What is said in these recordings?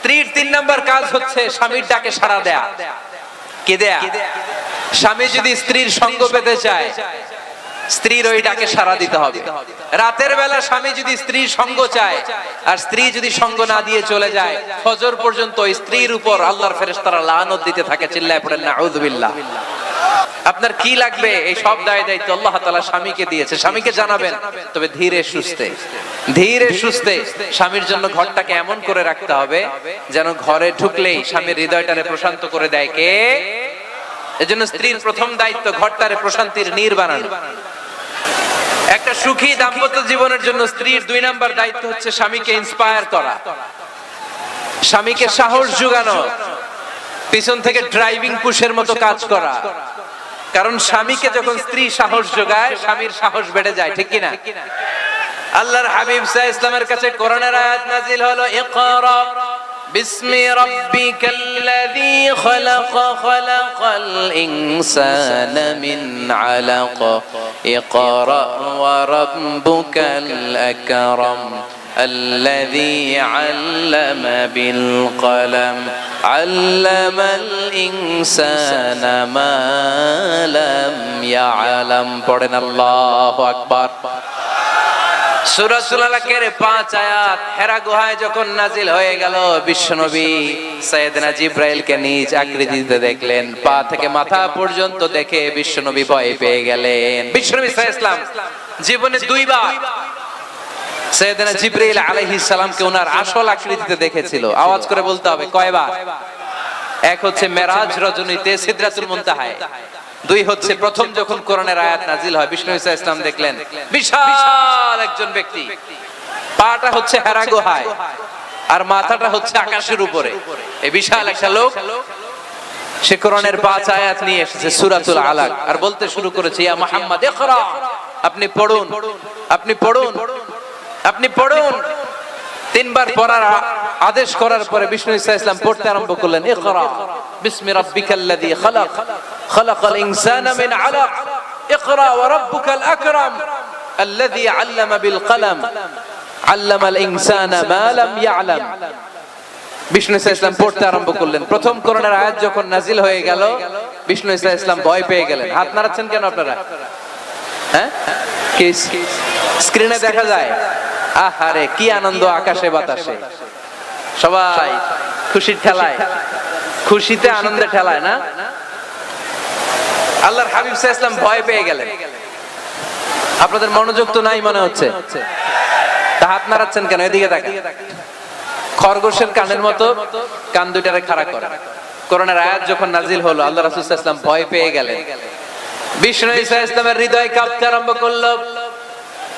স্ত্রীর তিন নম্বর কাজ হচ্ছে স্বামীর ডাকে সাড়া দেয়া। কে দেয়া? স্বামী যদি স্ত্রীর সঙ্গ পেতে চায়, স্ত্রীর ওই ডাকে সাড়া দিতে হবে। রাতের বেলা স্বামী যদি স্ত্রীর সঙ্গ চায়, আর স্ত্রী যদি সঙ্গ না দিয়ে চলে যায়, ফজর পর্যন্ত স্ত্রীর উপর আল্লাহর ফেরেশতারা লানত দিতে থাকে, চিল্লায় পড়েন না আউযুবিল্লাহ আপনার কি লাগবে? এই সব দায় দায়িত্ব আল্লাহ তাআলা স্বামীকে দিয়েছে। স্বামীকে জানাবেন, তবে ধীরে সুস্থে। ধীরে সুস্থে স্বামীর জন্য ঘরটাকে এমন করে রাখতে হবে, যেন ঘরে ঢুকলেই স্বামীর হৃদয়টারে প্রশান্ত করে দেয় কে? এজন্য স্ত্রীর প্রথম দায়িত্ব ঘরটারে প্রশান্তির নীর বানানো। একটা সুখী দাম্পত্য জীবনের জন্য স্ত্রীর দুই নাম্বার দায়িত্ব হচ্ছে স্বামীকে ইন্সপায়ার করা। স্বামীকে সাহস যোগানো। পিছন থেকে ড্রাইভিং পুশের মতো কাজ করা। কারণ স্বামীকে যখন স্ত্রী সাহস যোগায়, স্বামীর সাহস বেড়ে যায়, ঠিক কিনা? আল্লাহর হাবিব সাহ ইসলামের কাছে করোনার আয়াত নাজিল হলো, ইকরা বিসমি রাব্বিকাল্লাযী খলাক, খলাকাল ইনসানা মিন আলাক। ইকরা ওয়া রাব্বুকাল আকরাম। الذي علم بالقلم علم الإنسان ما لم يعلم পড়েন الله أكبر সূরাতুল আলাকের পাঁচ আয়াত হেরা গুহায় যখন নাজিল হয়ে গেল বিশ্বনবী সাইয়েদনা জিব্রাইলকে নিজ আকৃতিতে দেখলেন পা থেকে মাথা পর্যন্ত দেখে বিশ্বনবী ভয় পেয়ে গেলেন বিশ্বনবী সাল্লাল্লাহু আলাইহি সাল্লাম জীবনে দুইবার সৈয়দনা জিব্রাইল আলাইহিস সালামকে ওনার আসল আকৃতিতে দেখেছিল। আওয়াজ করে বলতে হবে, কয়বার? এক হচ্ছে মেরাজ রজনীতে সিদরাতুল মুনতাহায়। দুই হচ্ছে প্রথম যখন কোরআনের আয়াত নাজিল হয়, বিষ্ণু ইসা ইসলাম দেখলেন, বিশাল একজন ব্যক্তি। পাটা হচ্ছে হেরা গুহায়, আর মাথাটা হচ্ছে আকাশের উপরে। এই বিশাল একটা লোক, সে কোরআনের পাঁচ আয়াত নিয়ে এসেছে, সূরাতুল আলাক। আর বলতে শুরু করেছে, ইয়া মুহাম্মদ, ইকরা। আপনি পড়ুন আপনি পড়ুন। আপনি পড়ুন। তিনবার পড়ার আদেশ করার পরে বিষ্ণু ইসা ইসলাম পড়তে আরম্ভ করলেন খালাক আলাক আকরাম ইয়ালাম। বিষ্ণু ইসা ইসলাম পড়তে আরম্ভ করলেন। প্রথম করোনার আয়াত যখন নাজিল হয়ে গেল, বিষ্ণু ইসা ইসলাম ভয় পেয়ে গেলেন। হাত নাড়াচ্ছেন কেন আপনারা? হ্যাঁ? স্ক্রিনে দেখা যায়। আহারে, কি আনন্দ আকাশে বাতাসে। সবাই, খুশির ঠেলায়। খুশিতে আনন্দে ঠেলায়, না? আল্লাহর হাবিব ইসলাম ভয় পেয়ে গেলেন। আপনাদের মনোযোগ তো নাই মনে হচ্ছে। তা হাত নাড়াচ্ছেন কেন? এদিকে দেখেন খরগোশের কানের মতো কান দুইটারে খাড়া করে। করোনার আয়াত যখন নাজিল হলো, আল্লাহ রাসূল ইসলাম ভয় পেয়ে গেলেন। বিষ্ণু ঈসা ইসলামের হৃদয় কাঁপতে আরম্ভ করল।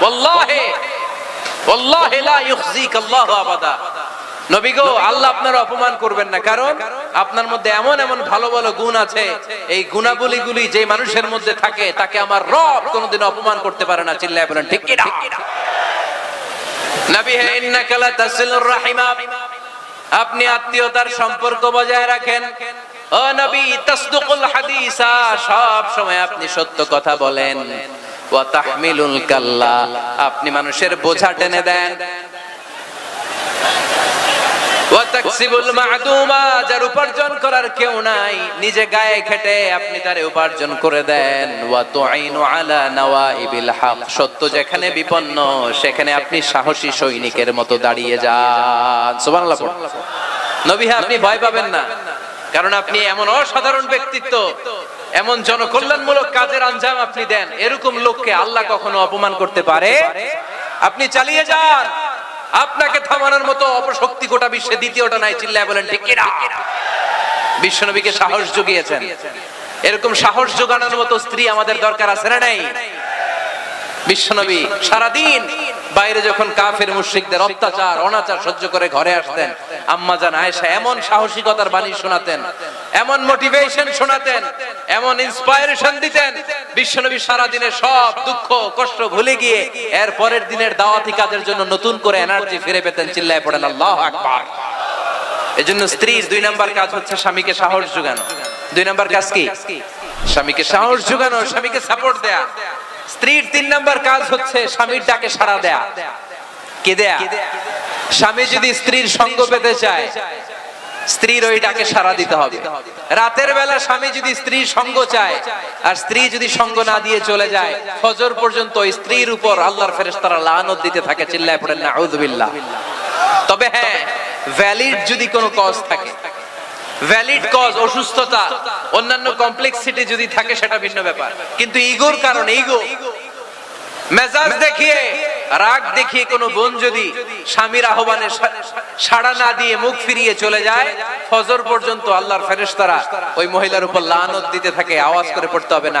ওয়াল্লাহি ওয়াল্লাহি লা ইউখজিক আল্লাহু আবাদা। নবী গো আল্লাহ আপনার অপমান করবেন না। কারণ আপনার মধ্যে এমন এমন ভালো ভালো গুণ আছে এই গুণাবলীগুলি যে মানুষের মধ্যে থাকে তাকে আমার রব কোনোদিন অপমান করতে পারে না। চিল্লায় বলেন ঠিক কি নবী হে ইন্নাকা লা তাসিলুর রাহিমা। আপনি আত্মীয়তার সম্পর্ক বজায় রাখেন। ও নবী তাসদুকুল হাদিসা সব সময় আপনি সত্য কথা বলেন। কাল্লা। আপনি মানুষের বোঝা টেনে দেন। আপনি যেখানে বিপন্ন, সেখানে আপনি সাহসী সৈনিকের মতো দাঁড়িয়ে যান। নবী হ্যাঁ আপনি ভয় পাবেন না। কারণ আপনি এমন অসাধারণ ব্যক্তিত্ব। এমন জনকল্যাণমূলক কাজের আঞ্জাম আপনি দেন। এরকম লোককে আল্লাহ কখনো অপমান করতে পারে? আপনি চালিয়ে যান। আপনাকে থামানোর মতো অপশক্তি গোটা বিশ্বে দ্বিতীয়টা নাই, চিল্লায় বলেন, ঠিক কিনা? বিশ্বনবীকে সাহস জুগিয়েছেন। এরকম সাহস জোগানোর মতো স্ত্রী আমাদের দরকার আছে না নাই? বিশ্বনবী সারাদিন বাইরে যখন কাফের মুশরিকদের অত্যাচার, অনাচার সহ্য করে ঘরে আসতেন, আম্মা জান আয়েশা এমন সাহসিকতার বাণী শোনাতেন, এমন মোটিভেশন শোনাতেন, এমন ইন্সপায়ারেশন দিতেন, বিশ্বনবী সারাদিনের সব দুঃখ, কষ্ট ভুলে গিয়ে এর পরের দিনের দাওয়াতি কাজের জন্য নতুন করে এনার্জি ফিরে পেতেন, চিল্লায় পড়েন, আল্লাহ আকবার। এজন্য স্ত্রীর দুই নাম্বার কাজ হচ্ছে স্বামীকে সাহস যোগানো। দুই নাম্বার কাজ কি? স্বামীকে সাহস যোগানো, স্বামীকে সাপোর্ট দেয়া। স্ত্রীর তিন নাম্বার কাজ হচ্ছে স্বামীর ডাকে সাড়া দেয়া। কে দেয়া? স্বামী যদি স্ত্রীর সঙ্গ পেতে চায়, স্ত্রীর ওই ডাকে সাড়া দিতে হবে। রাতের বেলা স্বামী যদি স্ত্রীর সঙ্গ চায়, আর স্ত্রী যদি সঙ্গ না দিয়ে চলে যায়, ফজর পর্যন্ত ওই স্ত্রীর উপর আল্লাহর ফেরেশতারা লানত দিতে থাকে, চিল্লায় পড়েন না আউযুবিল্লাহ তবে হ্যাঁ ভ্যালিড যদি কোনো কজ থাকে ভ্যালিড কজ অসুস্থতা, অন্যান্য কমপ্লেক্সিটি যদি থাকে, সেটা ভিন্ন ব্যাপার। কিন্তু ইগোর কারণে ইগো মেজাজ দেখিয়ে, রাগ দেখিয়ে কোনো বোন যদি স্বামীর আহ্বানে সাড়া না দিয়ে মুখ ফিরিয়ে চলে যায়, ফজর পর্যন্ত আল্লাহর ফেরেশতারা ওই মহিলার উপর লানত দিতে থাকে, আওয়াজ করে পড়তে হবে না